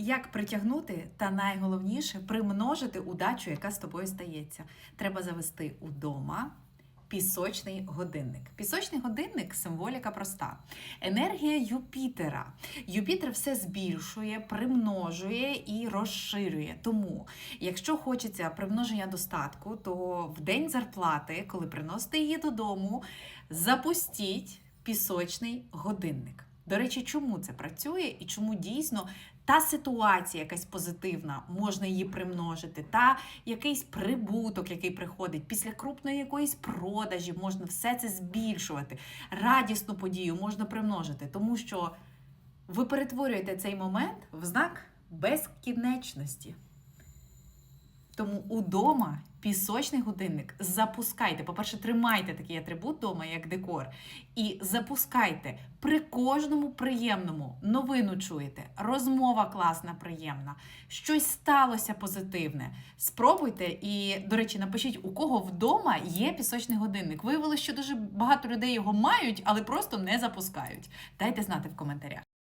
Як притягнути та найголовніше примножити удачу, яка з тобою стається. Треба завести удома пісочний годинник. Пісочний годинник символіка проста. Енергія Юпітера. Юпітер все збільшує, примножує і розширює. Тому, якщо хочеться примноження достатку, то в день зарплати, коли приносите її додому, запустіть пісочний годинник. До речі, чому це працює і чому дійсно та ситуація якась позитивна, можна її примножити, та якийсь прибуток, який приходить після крупної якоїсь продажі, можна все це збільшувати. Радісну подію можна примножити, тому що ви перетворюєте цей момент в знак безкінечності. Тому удома пісочний годинник запускайте. По-перше, тримайте такий атрибут вдома, як декор, і запускайте при кожному приємному новину чуєте, розмова класна, приємна, щось сталося позитивне. Спробуйте і, до речі, напишіть, у кого вдома є пісочний годинник. Виявилося, що дуже багато людей його мають, але просто не запускають. Дайте знати в коментарях.